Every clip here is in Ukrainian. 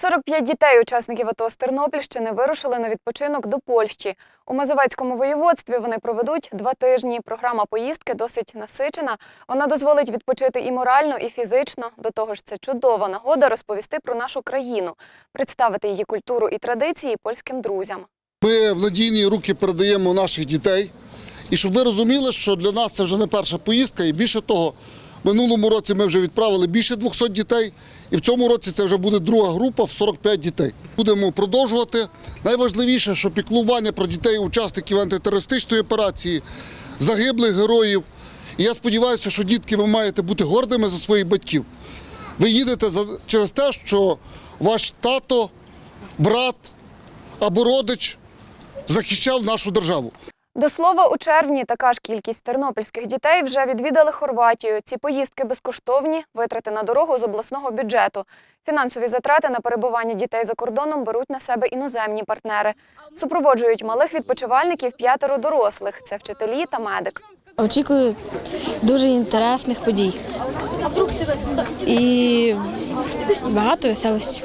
45 дітей, учасників АТО з Тернопільщини, вирушили на відпочинок до Польщі. У Мазовецькому воєводстві вони проведуть два тижні. Програма поїздки досить насичена. Вона дозволить відпочити і морально, і фізично. До того ж, це чудова нагода розповісти про нашу країну, представити її культуру і традиції польським друзям. Ми в надійні руки передаємо наших дітей. І щоб ви розуміли, що для нас це вже не перша поїздка, і більше того, минулому році ми вже відправили більше 200 дітей, і в цьому році це вже буде друга група в 45 дітей. Будемо продовжувати. Найважливіше, що піклування про дітей, учасників антитерористичної операції, загиблих героїв. І я сподіваюся, що дітки ви маєте бути гордими за своїх батьків. Ви їдете через те, що ваш тато, брат або родич захищав нашу державу. До слова, у червні така ж кількість тернопільських дітей вже відвідали Хорватію. Ці поїздки безкоштовні, витрати на дорогу з обласного бюджету. Фінансові затрати на перебування дітей за кордоном беруть на себе іноземні партнери. Супроводжують малих відпочивальників п'ятеро дорослих. Це вчителі та медик. Очікую дуже інтересних подій. І багато веселості.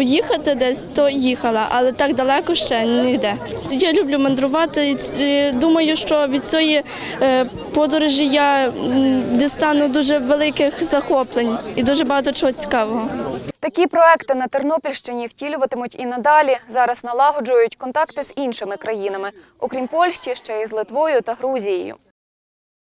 Їхати десь, то їхала, але так далеко ще ніде. Я люблю мандрувати. і Думаю, що від цієї е, подорожі я дістану дуже великих захоплень і дуже багато чого цікавого. Такі проекти на Тернопільщині втілюватимуть і надалі. Зараз налагоджують контакти з іншими країнами, окрім Польщі, ще й з Литвою та Грузією.